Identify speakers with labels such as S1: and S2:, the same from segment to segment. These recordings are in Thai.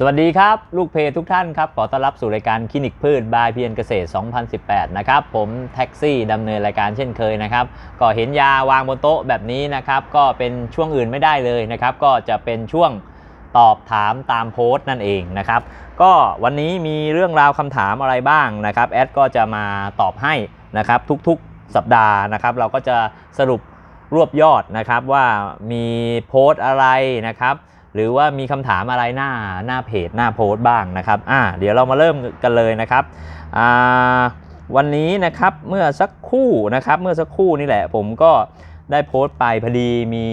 S1: สวัสดีครับ ลูกเพจทุกท่านครับ ขอต้อนรับสู่รายการคลินิกพืชบายเพียรเกษตร 2018 นะครับ ผมแท็กซี่ดำเนินรายการเช่นเคยนะครับ ก็เห็นยาวางบนโต๊ะแบบนี้นะครับ ก็เป็นช่วงอื่นไม่ได้เลยนะครับ ก็จะเป็นช่วงตอบถามตามโพสต์นั่นเองนะครับ ก็วันนี้มีเรื่องราวคำถามอะไรบ้างนะครับแอดก็จะมาตอบให้นะครับทุกๆสัปดาห์นะครับ เราก็จะสรุปรวบยอดนะครับว่ามีโพสต์อะไรนะครับ หรือว่ามีคำถามอะไรหน้าหน้าเพจหน้าโพสต์บ้างนะครับอ่าเดี๋ยวเรามาเริ่มกันเลยนะครับอ่าวันนี้นะครับเมื่อสักครู่นะครับเมื่อสักครู่นี่แหละ ผมก็ได้โพสต์ไปพอดีมี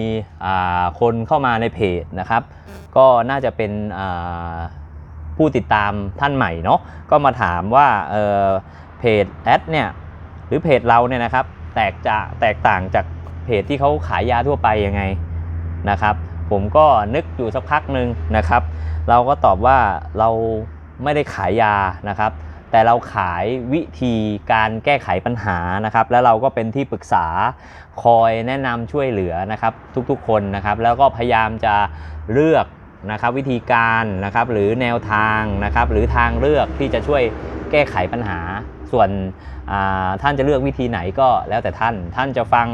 S1: อ่าคนเข้ามาในเพจนะครับ ก็น่าจะเป็นอ่าผู้ติดตามท่านใหม่เนาะก็มาถามว่าเออเพจแอดเนี่ยหรือเพจเราเนี่ยนะครับ แตกจะแตกต่างจากเพจที่เขาขายยาทั่วไปยังไงนะครับ ผมก็นึกอยู่สักพักหนึ่งนะครับ เราก็ตอบว่าเราไม่ได้ขายยานะครับ แต่เราขายวิธีการแก้ไขปัญหานะครับ แล้วเราก็เป็นที่ปรึกษาคอยแนะนำช่วยเหลือนะครับ ทุกๆคนนะครับ แล้วก็พยายามจะเลือกนะครับวิธีการนะครับหรือแนวทางนะครับ หรือทางเลือกที่จะช่วยแก้ไขปัญหา ส่วนท่านจะเลือกวิธีไหนก็แล้วแต่ท่าน ท่านจะฟัง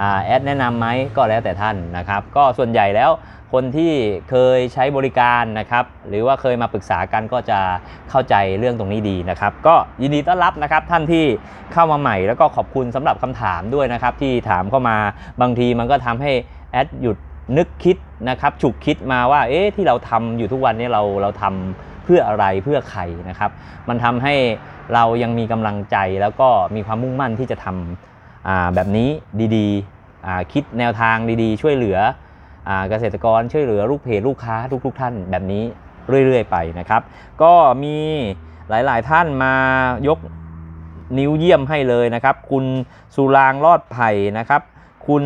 S1: อแอดแนะนำไหมก็แล้วแต่ท่านนะครับ ก็ส่วนใหญ่แล้วคนที่เคยใช้บริการนะครับ หรือว่าเคยมาปรึกษากันก็จะเข้าใจเรื่องตรงนี้ดีนะครับ ก็ยินดีต้อนรับนะครับท่านที่เข้ามาใหม่ แล้วก็ขอบคุณสำหรับคำถามด้วยนะครับ ที่ถามเข้ามาบางทีมันก็ทำให้แอดหยุดนึกคิดนะครับฉุกคิดมาว่าเอ๊ะที่เราทำอยู่ทุกวันนี้เราเราทำ เพื่ออะไรเพื่อใครนะครับ มันทำให้เรายังมีกำลังใจแล้วก็มีความมุ่งมั่นที่จะทำอ่าแบบนี้ดีๆคิดแนวทางดีๆ ช่วยเหลืออเกษตรกรช่วยเหลือลูกเพจลูกค้าทุกๆท่านแบบนี้เรื่อยๆไปนะครับ ก็มีหลายๆท่านมายกนิ้วเยี่ยมให้เลยนะครับ คุณสุรางรอดไผ่นะครับ คุณ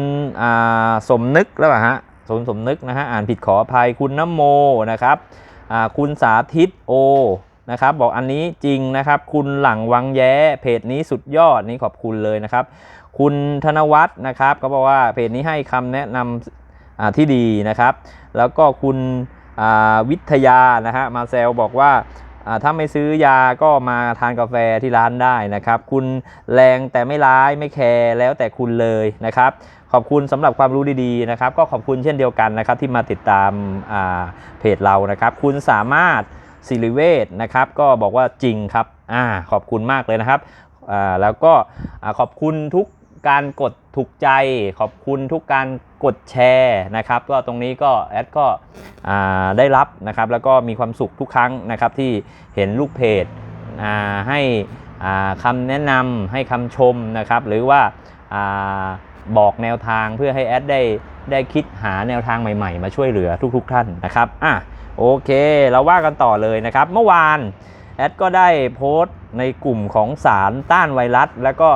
S1: สมนึกแล้วฮะสมสมนึกนะฮะอ่านผิดขออภัยคุณน้ำโมนะครับ คุณสาธิตโอนะครับบอกอันนี้จริงนะครับ คุณหลังวังแย้เพจนี้สุดยอดนี่ขอบคุณเลยนะครับ คุณธนวัฒน์นะครับก็บอกว่าเพจนี้ให้คำแนะนำอ่าที่ดีนะครับ แล้วก็คุณวิทยานะฮะมาแซลบอกว่า ถ้าไม่ซื้อยาก็มาทานกาแฟที่ร้านได้นะครับ คุณแรงแต่ไม่ร้ายไม่แคร์แล้วแต่คุณเลยนะครับ ขอบคุณสำหรับความรู้ดีๆนะครับ ก็ขอบคุณเช่นเดียวกันนะครับ ที่มาติดตามาเพจเรานะครับ คุณสามารถสิริเวชนะครับ ก็บอกว่าจริงครับอขอบคุณมากเลยนะครับแล้วก็ขอบคุณทุก การกดถูกใจ ขอบคุณทุกการกดแชร์นะครับก็ตรงนี้ก็แอดก็ได้รับนะครับแล้วก็มีความสุขทุกครั้งนะครับที่เห็นลูกเพจให้คำแนะนำให้คำชมนะครับหรือว่าบอกแนวทางเพื่อให้แอดได้ได้คิดหาแนวทางใหม่ๆ มาช่วยเหลือทุก ๆ ท่านนะครับอะโอเค เราว่ากันต่อเลยนะครับ เมื่อวานแอดก็ได้โพสต์ในกลุ่มของสารต้านไวรัส แล้วก็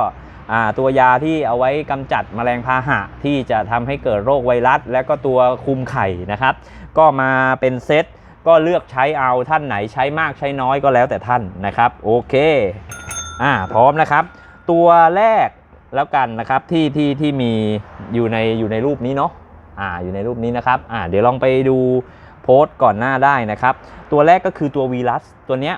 S1: ตัวยาที่เอาไว้กำจัดแมลงพาหะที่จะทำให้เกิดโรคไวรัส และก็ตัวคุมไข่นะครับ ก็มาเป็นเซตก็เลือกใช้เอาท่านไหนใช้มากใช้น้อยก็แล้วแต่ท่านนะครับ โอเคอ่าพร้อมนะครับ ตัวแรกแล้วกันนะครับที่ที่ที่มีอยู่ในอยู่ในรูปนี้เนาะอ่าอยู่ในรูปนี้นะครับอ่าเดี๋ยวลองไปดูโพสต์ก่อนหน้าได้นะครับ ตัวแรกก็คือตัววีรัสตัวเนี้ย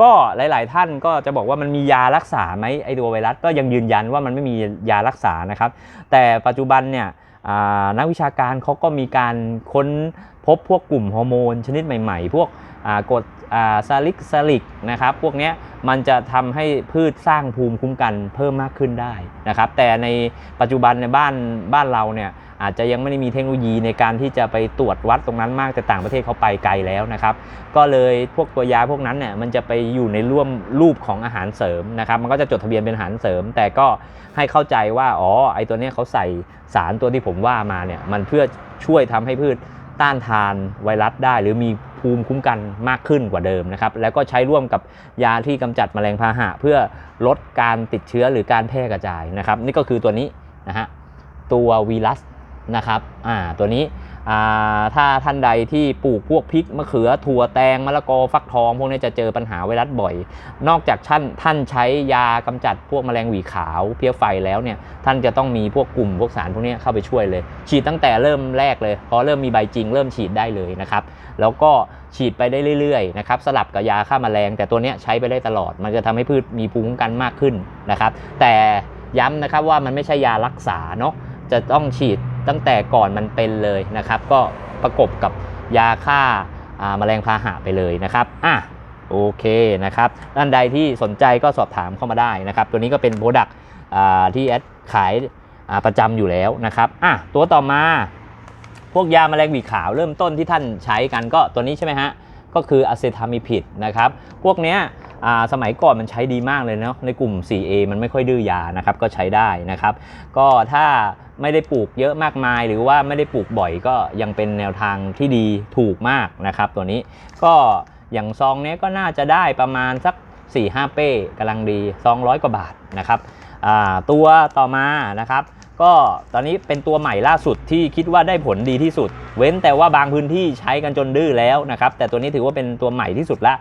S1: ก็หลาย ๆ ท่านก็จะบอกว่ามันมียารักษาไหมไอตัวไวรัสก็ยังยืนยันว่ามันไม่มียารักษานะครับ แต่ปัจจุบันเนี่ยนักวิชาการเขาก็มีการค้นพบพวกกลุ่มฮอร์โมนชนิดใหม่ ๆ พวกอ่ากรด ซาลิกซาลิกนะครับพวกนี้มันจะทำให้พืชสร้างภูมิคุ้มกันเพิ่มมากขึ้นได้นะครับแต่ในปัจจุบันในบ้านบ้านเราเนี่ยอาจจะยังไม่ได้มีเทคโนโลยีในการที่จะไปตรวจวัดตรงนั้นมากแต่ต่างประเทศเขาไปไกลแล้วนะครับ ก็เลยพวกตัวยาพวกนั้นเนี่ยมันจะไปอยู่ในร่วมรูปของอาหารเสริมนะครับมันก็จะจดทะเบียนเป็นอาหารเสริม แต่ก็ให้เข้าใจว่าอ๋อไอตัวเนี้ยเขาใส่สารตัวที่ผมว่ามาเนี่ยมันเพื่อช่วยทำให้พืชต้านทานไวรัสได้ หรือมีภูมิคุ้มกันมากขึ้นกว่าเดิมนะครับ แล้วก็ใช้ร่วมกับยาที่กำจัดแมลงพาหะ เพื่อลดการติดเชื้อหรือการแพร่กระจายนะครับ นี่ก็คือตัวนี้นะฮะตัววีรัสนะครับอ่าตัวนี้ ถ้าท่านใดที่ปลูกพวกพริกมะเขือถั่วแตงมะละกอฟักทองพวกนี้จะเจอปัญหาไวรัสบ่อย นอกจากท่านท่านใช้ยากำจัดพวกแมลงหวีขาวเพี้ยไฟแล้วเนี่ยท่านจะต้องมีพวกกลุ่มพวกสารพวกนี้เข้าไปช่วยเลย ฉีดตั้งแต่เริ่มแรกเลย พอเริ่มมีใบจริงเริ่มฉีดได้เลยนะครับแล้วก็ฉีดไปได้เรื่อยๆนะครับสลับกับยาฆ่าแมลง แต่ตัวนี้ใช้ไปได้ตลอด มันจะทำให้พืชมีภูมิคุ้มกันมากขึ้นนะครับแต่ย้ำนะครับว่ามันไม่ใช่ยารักษาเนาะจะต้องฉีด ตั้งแต่ก่อนมันเป็นเลยนะครับ ก็ประกบกับยาฆ่าาแมลงพาหะไปเลยนะครับอะโอเคนะครับท่านใดที่สนใจก็สอบถามเข้ามาได้นะครับ ตัวนี้ก็เป็นโปรดักที่แอดขายาประจำอยู่แล้วนะครับอะตัวต่อมา พวกยาแมลงหวีขาวเริ่มต้นที่ท่านใช้กันก็ตัวนี้ใช่ไหมฮะก็คืออะเซทามิพิดนะครับ พวกเนี้ย สมัยก่อนมันใช้ดีมากเลยเนาะในกลุ่ม 4A มันไม่ค่อยดื้อยานะครับก็ใช้ได้นะครับ ก็ถ้าไม่ได้ปลูกเยอะมากมาย หรือว่าไม่ได้ปลูกบ่อยก็ยังเป็นแนวทางที่ดีถูกมากนะครับตัวนี้ก็อย่างซองนี้ก็น่าจะได้ประมาณสัก 4-5 เป้กำลังดี 200 กว่าบาทนะครับตัวต่อมานะครับ ก็ตอนนี้เป็นตัวใหม่ล่าสุดที่คิดว่าได้ผลดีที่สุด เว้นแต่ว่าบางพื้นที่ใช้กันจนดื้อแล้วนะครับ แต่ตัวนี้ถือว่าเป็นตัวใหม่ที่สุดละ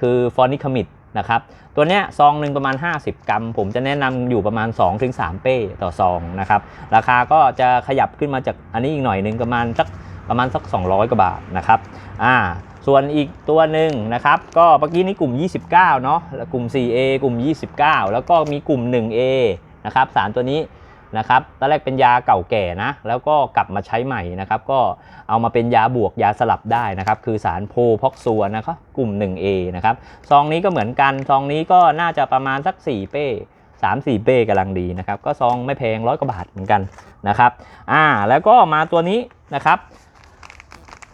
S1: คือฟอนิคามิดนะครับตัวเนี้ยซองหนึ่งประมาณ 50 กรัม ผมจะแนะนำอยู่ประมาณ 2-3 เป้ต่อซองนะครับราคาก็จะขยับขึ้นมาจากอันนี้อีกหน่อยหนึ่งประมาณสักประมาณสัก 200 กว่าบาทนะครับอ่าส่วนอีกตัวหนึ่งนะครับ ก็เมื่อกี้นี้กลุ่ม 29 เนาะกลุ่ม 4A กลุ่ม 29 แล้วก็มีกลุ่ม 1A นะครับสารตัวนี้ นะครับตอนแรกเป็นยาเก่าแก่นะแล้วก็กลับมาใช้ใหม่นะครับก็เอามาเป็นยาบวกยาสลับได้นะครับคือสารโพพ็อกซัวนะครับกลุ่ม 1A นะครับซองนี้ก็เหมือนกันซองนี้ก็น่าจะประมาณสัก 4 เป้3 4เป้กำลังดีนะครับก็ซองไม่แพงร้อยกว่าบาทเหมือนกันนะครับอ่าแล้วก็มาตัวนี้นะครับ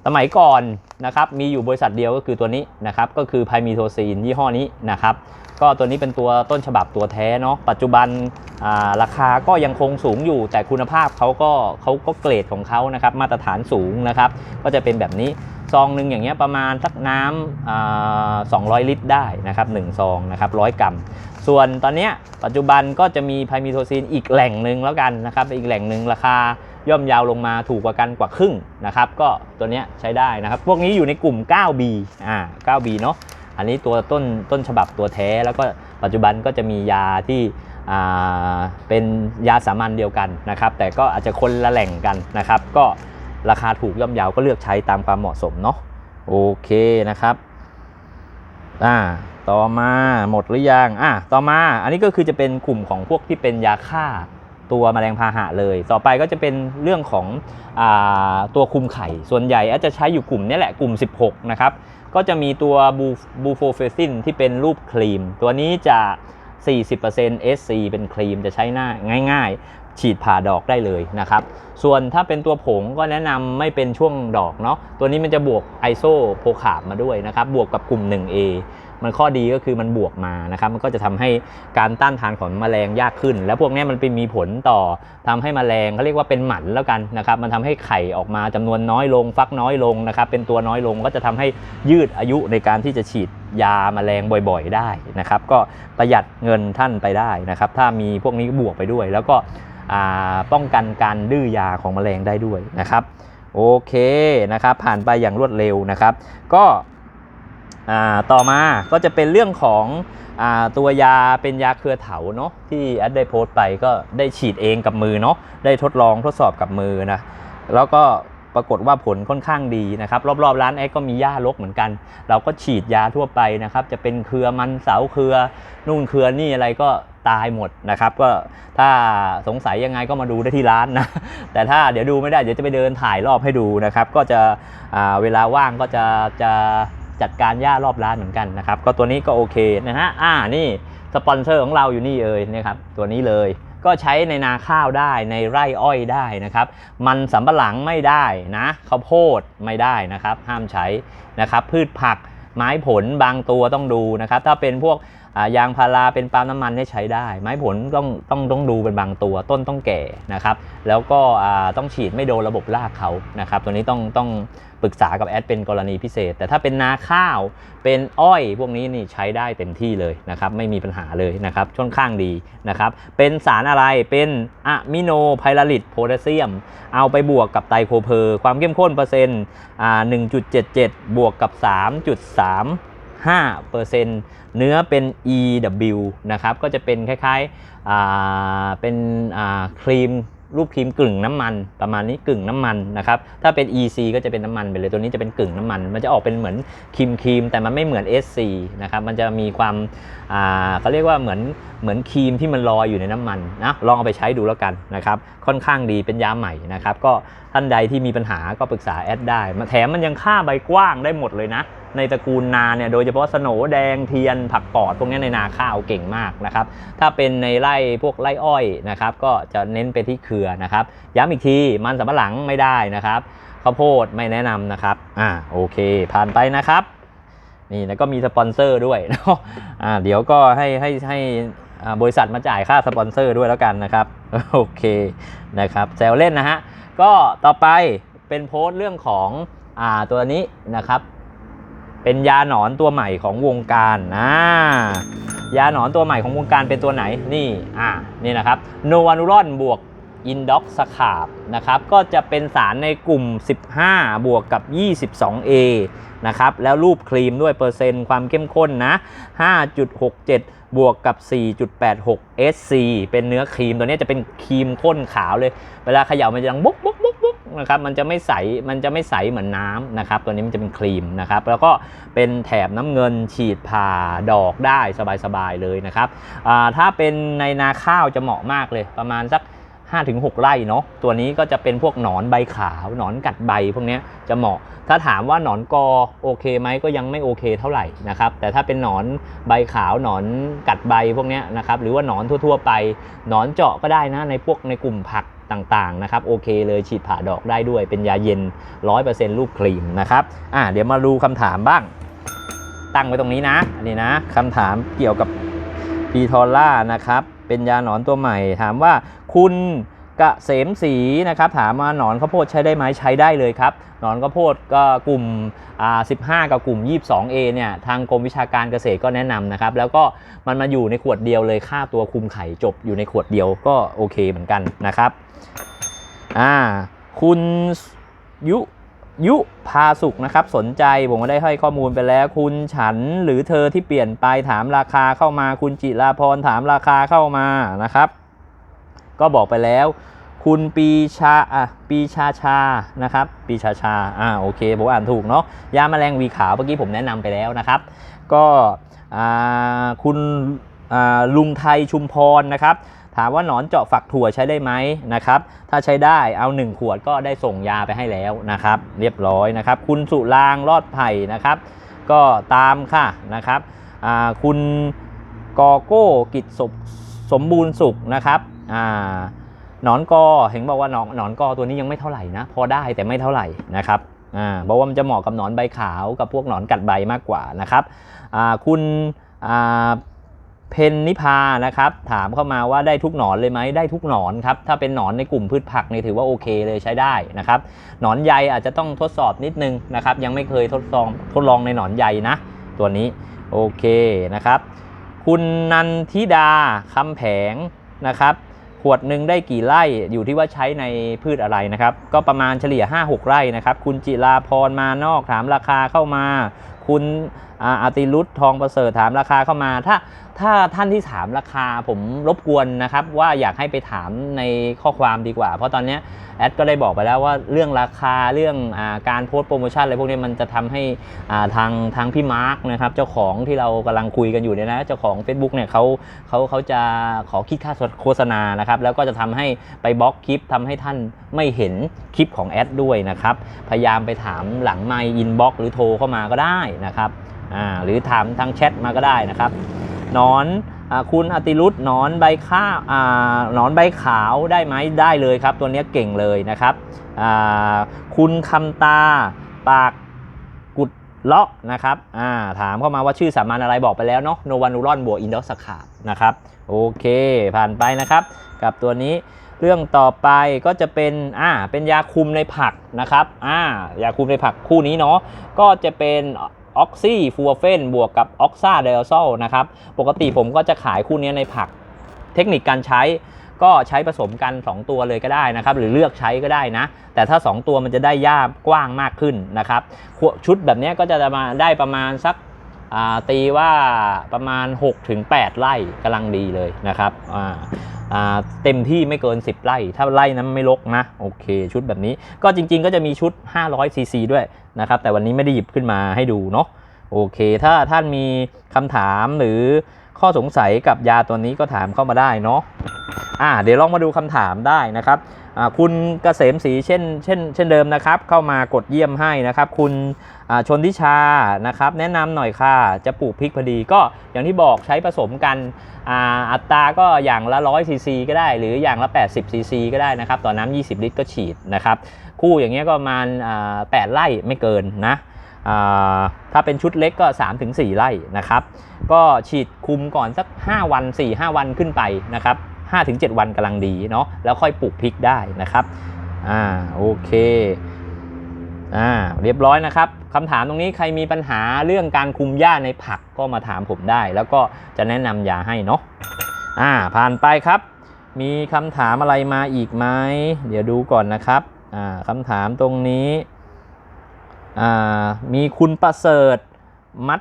S1: สมัยก่อนนะครับมีอยู่บริษัทเดียวก็คือตัวนี้นะครับก็คือไพมีโทซีนยี่ห้อนี้นะครับ ก็ตัวนี้เป็นตัวต้นฉบับตัวแท้เนาะปัจจุบันราคาก็ยังคงสูงอยู่ แต่คุณภาพเขาก็เขาก็เกรดของเขานะครับมาตรฐานสูงนะครับ ก็จะเป็นแบบนี้ซองหนึ่งอย่างเงี้ยประมาณสักน้ำสอ่า200ลิตรได้นะครับ1ซองนะครับ100กรัม ส่วนตอนนี้ปัจจุบันก็จะมีไพมีโทซินอีกแหล่งหนึ่งแล้วกันนะครับ อีกแหล่งหนึ่งราคาย่อมเยาวลงมาถูกกว่ากันกว่าครึ่งนะครับ ก็ตัวเนี้ยใช้ได้นะครับ พวกนี้อยู่ในกลุ่ม 9B อ่า 9B เนาะ อันนี้ตัวต้นต้นฉบับตัวแท้ แล้วก็ปัจจุบันก็จะมียาที่เป็นยาสามัญเดียวกันนะครับ แต่ก็อาจจะคนละแหล่งกันนะครับ ก็ราคาถูกย่อมเยาวก็เลือกใช้ตามความเหมาะสมเนาะโอเคนะครับอ่าต่อมาหมดหรือยังอะต่อมาอันนี้ก็คือจะเป็นกลุ่มของพวกที่เป็นยาฆ่าตัวแมลงพาหะเลย ต่อไปก็จะเป็นเรื่องของอตัวคุมไข่ ส่วนใหญ่อาจจะใช้อยู่กลุ่มนี้แหละกลุ่ม 16 นะครับ ก็จะมีตัวบูบูโฟเฟซินที่เป็นรูปครีม ตัวนี้จะ 40% SC เป็นครีมจะใช้หน้าง่ายๆ ฉีดผ่าดอกได้เลยนะครับ ส่วนถ้าเป็นตัวผงก็แนะนำไม่เป็นช่วงดอกเนาะตัวนี้มันจะบวกไอโซโพคาบมาด้วยนะครับ บวกกับกลุ่ม 1A มันข้อดีก็คือมันบวกมานะครับมันก็จะทำให้การต้านทานของแมลงยากขึ้น แล้วพวกนี้มันเป็นมีผลต่อทำให้แมลงเขาเรียกว่าเป็นหมันแล้วกันนะครับมันทำให้ไข่ออกมาจำนวนน้อยลง ฟักน้อยลงนะครับเป็นตัวน้อยลงก็จะทำให้ยืดอายุในการที่จะฉีดยาแมลงบ่อยๆ ได้นะครับ ก็ประหยัดเงินท่านไปได้นะครับ ถ้ามีพวกนี้บวกไปด้วย แล้วก็ป้องกันการดื้อยาของแมลงได้ด้วยนะครับ โอเคนะครับ ผ่านไปอย่างรวดเร็วนะครับ ก็ ต่อมาก็จะเป็นเรื่องของอตัวยาเป็นยาเครือเถาเนาะที่แอดได้โพสต์ไปก็ได้ฉีดเองกับมือเนาะได้ทดลองทดสอบกับมือนะแล้วก็ปรากฏว่าผลค่อนข้างดีนะครับ รอบๆร้านแอดก็มีหญ้ารกเหมือนกัน เราก็ฉีดยาทั่วไปนะครับ จะเป็นเครือมันเสาเครือ นู่นเครือนี่อะไรก็ตายหมดนะครับ ก็ถ้าสงสัยยังไงก็มาดูได้ที่ร้านนะ แต่ถ้าเดี๋ยวดูไม่ได้เดี๋ยวจะไปเดินถ่ายรอบให้ดูนะครับ ก็จะเวลาว่างก็จะจะ จัดการหญ้ารอบร้านเหมือนกันนะครับก็ตัวนี้ก็โอเคนะฮะอ่านี่สปอนเซอร์ของเราอยู่นี่เอ่ยนะครับตัวนี้เลยก็ใช้ในนาข้าวได้ในไร่อ้อยได้นะครับ มันสำปะหลังไม่ได้นะข้าวโพดไม่ได้นะครับ ห้ามใช้นะครับ พืชผักไม้ผลบางตัวต้องดูนะครับ ถ้าเป็นพวก ยางพาราเป็นปาล์มน้ำมันให้ใช้ได้ ไม้ผลต้องต้องต้องดูเป็นบางตัวต้นต้องแก่นะครับแล้วก็ต้องฉีดไม่โดนระบบรากเขานะครับตัวนี้ต้องต้องปรึกษากับแอดเป็นกรณีพิเศษ แต่ถ้าเป็นนาข้าวเป็นอ้อยพวกนี้นี่ใช้ได้เต็มที่เลยนะครับไม่มีปัญหาเลยนะครับช่อนข้างดีนะครับเป็นสารอะไรเป็นอะมิโนไพลาริดโพแทสเซียม เอาไปบวกกับไตโคเพอร์ความเข้มข้นเปอร์เซ็นต์1.77บวกกับ3.3 5%เนื้อเป็น EW นะครับ ก็จะเป็นคล้ายๆเป็นครีมรูปครีมกึ่งน้ำมันประมาณนี้กึ่งน้ำมันนะครับถ้าเป็น EC ก็จะเป็นน้ำมันไปเลยตัวนี้จะเป็นกึ่งน้ำมัน มันจะออกเป็นเหมือนครีมครีมแต่มันไม่เหมือน SC นะครับมันจะมีความเขาเรียกว่าเหมือนเหมือนครีมที่มันลอยอยู่ในน้ำมันนะลองเอาไปใช้ดูแล้วกันนะครับค่อนข้างดีเป็นยาใหม่นะครับก็ท่านใดที่มีปัญหาก็ปรึกษาแอดได้แถมมันยังฆ่าใบกว้างได้หมดเลยนะ ในตระกูลนาเนี่ยโดยเฉพาะสโหนแดงเทียนผักปอดพวกนี้ในนาข้าวเก่งมากนะครับถ้าเป็นในไร่พวกไร่อ้อยนะครับก็จะเน้นไปที่เครือนะครับย้ำอีกทีมันสำปะหลังไม่ได้นะครับข้าวโพดไม่แนะนำนะครับอ่าโอเค ผ่านไปนะครับนี่แล้วก็มีสปอนเซอร์ด้วยเนาะอ่าเดี๋ยวก็ให้ให้ให้บริษัทมาจ่ายค่าสปอนเซอร์ด้วยแล้วกันนะครับโอเคนะครับแซวเล่นนะฮะก็ต่อไปเป็นโพสต์เรื่องของอ่าตัวนี้นะครับ เป็นยาหนอนตัวใหม่ของวงการนะยาหนอนตัวใหม่ของวงการเป็นตัวไหนนี่อ่านี่นะครับโนวานูรอนบวกอินด็อกสคาบนะครับก็จะเป็นสารในกลุ่ม 15 บวกกับ 22A นะครับแล้วรูปครีมด้วยเปอร์เซ็นต์ความเข้มข้นนะ 5.67 บวกกับ 4.86 SC เป็นเนื้อครีมตัวนี้จะเป็นครีมข้นขาวเลย เวลาเขย่ามันจะดังบุ๊กบุ๊กบ นะครับมันจะไม่ใสมันจะไม่ใสเหมือนน้ำนะครับตัวนี้มันจะเป็นครีมนะครับแล้วก็เป็นแถบน้ำเงินฉีดผ่าดอกได้สบายๆเลยนะครับถ้าเป็นในนาข้าวจะเหมาะมากเลยประมาณสัก5-6 ไร่เนาะตัวนี้ก็จะเป็นพวกหนอนใบขาวหนอนกัดใบพวกนี้จะเหมาะ ถ้าถามว่าหนอนกอโอเคไหมก็ยังไม่โอเคเท่าไหร่นะครับแต่ถ้าเป็นหนอนใบขาวหนอนกัดใบพวกนี้นะครับหรือว่าหนอนทั่วๆไปหนอนเจาะก็ได้นะในพวกในกลุ่มผัก ต่างๆนะครับโอเคเลยฉีดผ่าดอกได้ด้วย เป็นยาเย็น 100%รูปครีมนะครับอ่าเดี๋ยวมาดูคำถามบ้าง ตั้งไว้ตรงนี้นะอันนี้นะคำถามเกี่ยวกับพีทอล่านะครับเป็นยาหนอนตัวใหม่ถามว่าคุณ กะเสมสีนะครับถามว่าหนอนข้าวโพดใช้ได้ไหมใช้ได้เลยครับหนอนข้าวโพดก็กลุ่มอ่า15 กับกลุ่ม 22A เนี่ยทางกรมวิชาการเกษตรก็แนะนำนะครับ แล้วก็มันมาอยู่ในขวดเดียวเลยค่าตัวคุมไข่จบอยู่ในขวดเดียวก็โอเคเหมือนกันนะครับอ่าคุณยุยุพาสุขนะครับสนใจผมก็ได้ให้ข้อมูลไปแล้ว คุณฉันหรือเธอที่เปลี่ยนไปถามราคาเข้ามา คุณจิราพรถามราคาเข้ามานะครับ ก็บอกไปแล้ว คุณปีชาอะปีชาชานะครับปีชาชาอ่าโอเคผมอ่านถูกเนาะยาแมลงวีขาวเมื่อกี้ผมแนะนำไปแล้วนะครับ ก็คุณลุงไทยชุมพรนะครับถามว่าหนอนเจาะฝักถั่วใช้ได้ไหมนะครับ ถ้าใช้ได้เอา 1 ขวดก็ได้ส่งยาไปให้แล้วนะครับ เรียบร้อยนะครับ คุณสุรางรอดไผ่นะครับ ก็ตามค่ะนะครับคุณกอโก้กิจสมสมบูรณ์สุขนะครับ อ่านอนกอเห็นบอกว่าหนอนหนอนกอตัวนี้ยังไม่เท่าไหร่นะ พอได้แต่ไม่เท่าไหร่นะครับอ่าเพราะว่ามันจะเหมาะกับหนอนใบขาวกับพวกหนอนกัดใบมากกว่านะครับอ่าคุณอ่าเพนนิพานะครับถามเข้ามาว่าได้ทุกหนอนเลยไหมได้ทุกหนอนครับถ้าเป็นหนอนในกลุ่มพืชผักนี่ถือว่าโอเคเลยใช้ได้นะครับหนอนใยอาจจะต้องทดสอบนิดนึงนะครับยังไม่เคยทดลองทดลองในหนอนใยนะ ตัวนี้โอเคนะครับ คุณนันทิดาคำแผงนะครับ ขวดหนึ่งได้กี่ไร่อยู่ที่ว่าใช้ในพืชอะไรนะครับ ก็ประมาณเฉลี่ย 5-6 ไร่นะครับ คุณจิราพรมานอกถามราคาเข้ามา คุณ อาติรุธทองประเสริฐถามราคาเข้ามา ถ้าถ้าท่านที่ถามราคาผมรบกวนนะครับ ว่าอยากให้ไปถามในข้อความดีกว่า เพราะตอนนี้แอดก็ได้บอกไปแล้วว่าเรื่องราคาเรื่องอาการโพสต์โปรโมชั่นอะไรพวกนี้มันจะทำให้าทางทางพี่มาร์กนะครับเจ้าของที่เรากำลังคุยกันอยู่เนี่ยนะเจ้าของ Facebook เนี่ยเขาเขาเขาจะขอคิดค่าโฆษณานะครับแล้วก็จะทำให้ไปบล็อกคลิปทำให้ท่านไม่เห็นคลิปของแอดด้วยนะครับพยายามไปถามหลังไมค์อินบ็อกหรือโทรเข้ามาก็ได้นะครับ หรือถามทางแชทมาก็ได้นะครับนอนอคุณอติรุธนอนใบข้าวอ่าหนอนใบขาวได้ไหมได้เลยครับ ตัวนี้เก่งเลยนะครับคุณคำตาปากกุดเลาะนะครับาถามเข้ามาว่าชื่อสามัญอะไรบอกไปแล้วเนาะโนวานูรอนบวกอินดอสคาบนะครับโอเคผ่านไปนะครับ กับตัวนี้เรื่องต่อไปก็จะเป็นอ่าเป็นยาคุมในผักนะครับอ่ายาคุมในผักคู่นี้เนาะก็จะเป็น ออกซี่ฟูเฟนบวกกับออกซาไดออซอลนะครับปกติผมก็จะขายคู่นี้ในผักเทคนิคการใช้ก็ใช้ผสมกัน 2 ตัวเลยก็ได้นะครับ หรือเลือกใช้ก็ได้นะ แต่ถ้า 2 ตัวมันจะได้ย่ากว้างมากขึ้นนะครับ ชุดแบบนี้ก็จะมาได้ประมาณสัก ตีว่าประมาณ 6-8 ไร่กำลังดีเลยนะครับเต็มที่ไม่เกิน 10 ไร่ ถ้าไร่นั้นไม่ลกนะ โอเค ชุดแบบนี้ ก็จริง ๆ ก็จะมีชุด 500 ซีซีด้วยนะครับ แต่วันนี้ไม่ได้หยิบขึ้นมาให้ดูเนาะ โอเค ถ้าท่านมีคำถามหรือข้อสงสัยกับยาตัวนี้ก็ถามเข้ามาได้เนาะ อ่าเดี๋ยวลองมาดูคำถามได้นะครับอ่าคุณเกษมศรีเช่นเช่นเช่นเดิมนะครับ เข้ามากดเยี่ยมให้นะครับ คุณอ่าชนทิชานะครับ แนะนำหน่อยค่ะ จะปลูกพริกพอดีก็อย่างที่บอกใช้ผสมกันอ่าอัตราก็อย่างละ100ซีซีก็ได้ หรืออย่างละ80ซีซีก็ได้นะครับ ต่อน้ำ20 ลิตรก็ฉีดนะครับ คู่อย่างเงี้ยก็ประมาณอ่า8ไร่ไม่เกินนะถ้าเป็นชุดเล็กก็ 3-4 ไร่นะครับ ก็ฉีดคุมก่อนสัก 5 วัน 4-5 วันขึ้นไปนะครับ 5-7 วันกำลังดีเนาะแล้วค่อยปลูกพริกได้นะครับอ่าโอเคอ่าเรียบร้อยนะครับคำถามตรงนี้ใครมีปัญหาเรื่องการคุมหญ้าในผักก็มาถามผมได้ แล้วก็จะแนะนำยาให้เนาะอ่าผ่านไปครับ มีคำถามอะไรมาอีกไหมเดี๋ยวดูก่อนนะครับอ่าคำถามตรงนี้อ่ามีคุณประเสริฐมัด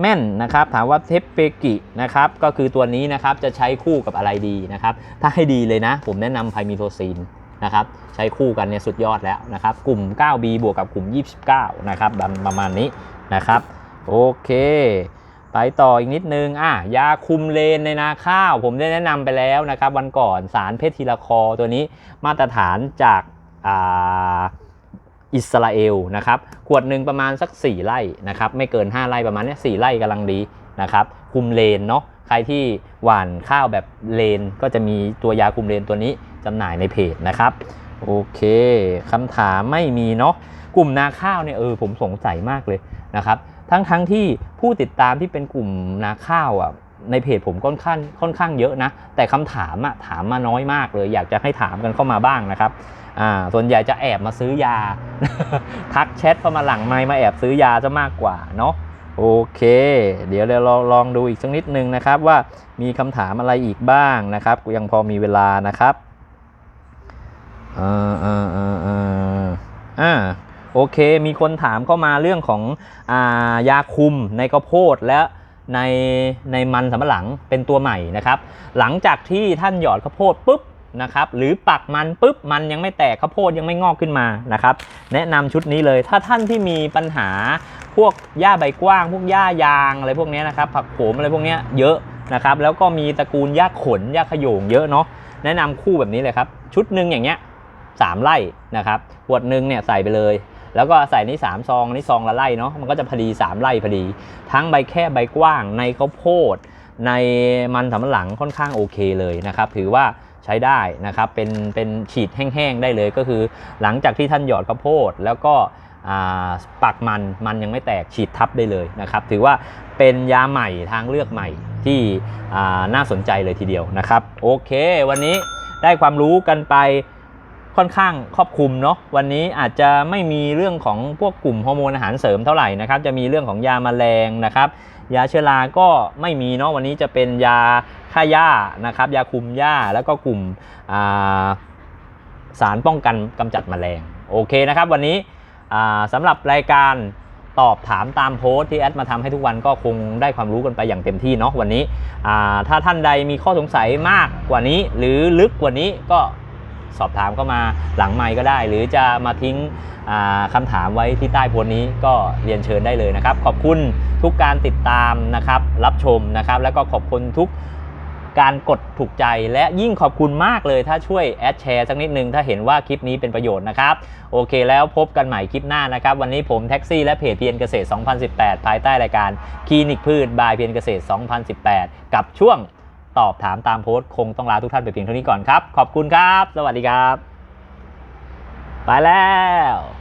S1: แม่นนะครับ ถามว่าเทปเปกินะครับก็คือตัวนี้นะครับจะใช้คู่กับอะไรดีนะครับ ถ้าให้ดีเลยนะ ผมแนะนำไพมิโทซีนนะครับใช้คู่กันเนี่ยสุดยอดแล้วนะครับ กลุ่ม 9B บวกกับกลุ่ม 29 นะครับประมาณนี้นะครับ โอเค ไปต่ออีกนิดนึงอะยาคุมเลนในนาข้าว ผมได้แนะนำไปแล้วนะครับ วันก่อนสารเพททีลคอตัวนี้มาตรฐานจากอ่า อิสราเอลนะครับขวดหนึ่งประมาณสัก 4 ไร่นะครับไม่เกิน 5 ไร่ประมาณนี้ย4ไร่กำลังดีนะครับคุมเลนเนาะใครที่หว่านข้าวแบบเลนก็จะมีตัวยาคุมเลนตัวนี้จำหน่ายในเพจนะครับโอเคคำถามไม่มีเนาะกลุ่มนาข้าวเนี่ยเออผมสงสัยมากเลยนะครับทั้งทั้งที่ผู้ติดตามที่เป็นกลุ่มนาข้าวอะ ในเพจผมค่อนข้างค่อนข้างเยอะนะ แต่คำถามอะถามมาน้อยมากเลย อยากจะให้ถามกันเข้ามาบ้างนะครับอ่าส่วนใหญ่จะแอบมาซื้อยา ทักแชทเข้ามาหลังไมมาแอบซื้อยาจะมากกว่าเนาะโอเค เดี๋ยวเราลองลองดูอีกสักนิดนึงนะครับว่ามีคำถามอะไรอีกบ้างนะครับยังพอมีเวลานะครับอ่าอ่าอ่าอ่าโอเค มีคนถามเข้ามาเรื่องของอายาคุมในข้าวโพดและ ในในมันสำปะหลังเป็นตัวใหม่นะครับ หลังจากที่ท่านหยอดข้าวโพดปุ๊บนะครับหรือปักมันปุ๊บมันยังไม่แตกข้าวโพดยังไม่งอกขึ้นมานะครับ แนะนำชุดนี้เลยถ้าท่านที่มีปัญหาพวกหญ้าใบกว้าง พวกหญ้ายางอะไรพวกนี้นะครับ ผักโขมอะไรพวกนี้เยอะนะครับแล้วก็มีตระกูลหญ้าขนหญ้าขยงเยอะเนาะแนะนำคู่แบบนี้เลยครับ ชุดหนึ่งอย่างเงี้ยสามไร่นะครับขวดหนึ่งเนี่ยใส่ไปเลย แล้วก็ใส่นี่3ซองนี่ซองละไร่เนาะมันก็จะพอดี 3 ไร่พอดี ทั้งใบแค่ใบกว้าง ในข้าวโพด ในมันสำปะหลังค่อนข้างโอเคเลยนะครับ ถือว่าใช้ได้นะครับเป็นเป็นฉีดแห้งๆได้เลยก็คือ หลังจากที่ท่านหยอดข้าวโพด แล้วก็อ่าปักมันมันยังไม่แตกฉีดทับได้เลยนะครับ ถือว่าเป็นยาใหม่ทางเลือกใหม่ที่อ่าน่าสนใจเลยทีเดียวนะครับ โอเค วันนี้ได้ความรู้กันไป ค่อนข้างครอบคลุมเนาะวันนี้อาจจะไม่มีเรื่องของพวกกลุ่มฮอร์โมนอาหารเสริมเท่าไหร่นะครับจะมีเรื่องของยาแมลงนะครับยาเชื้อราก็ไม่มีเนาะวันนี้จะเป็นยาฆ่าหญ้านะครับยาคุมหญ้าแล้วก็กลุ่มาสารป้องกันกำจัดแมลงโอเคนะครับวันนี้อ่าสำหรับรายการตอบถามตามโพสต์ที่แอดมาทำให้ทุกวันก็คงได้ความรู้กันไปอย่างเต็มที่เนาะวันนี้ ถ้าท่านใดมีข้อสงสัยมากกว่านี้ หรือลึกกว่านี้ก็ สอบถามเข้ามาหลังไมค์ก็ได้ หรือจะมาทิ้งคำถามไว้ที่ใต้โพสต์นี้ก็เรียนเชิญได้เลยนะครับ ขอบคุณทุกการติดตามนะครับ รับชมนะครับ แล้วก็ขอบคุณทุกการกดถูกใจและยิ่งขอบคุณมากเลยถ้าช่วยแอดแชร์สักนิดนึง ถ้าเห็นว่าคลิปนี้เป็นประโยชน์นะครับ โอเคแล้วพบกันใหม่คลิปหน้านะครับ วันนี้ผมแท็กซี่และเพจเพียนเกษตร 2018 ภายใต้รายการคลินิกพืชบายเพียนเกษตร 2018 กับช่วง ตอบถามตามโพสต์คงต้องลาทุกท่านไปเพียงเท่านี้ก่อนครับ ขอบคุณครับ สวัสดีครับ ไปแล้ว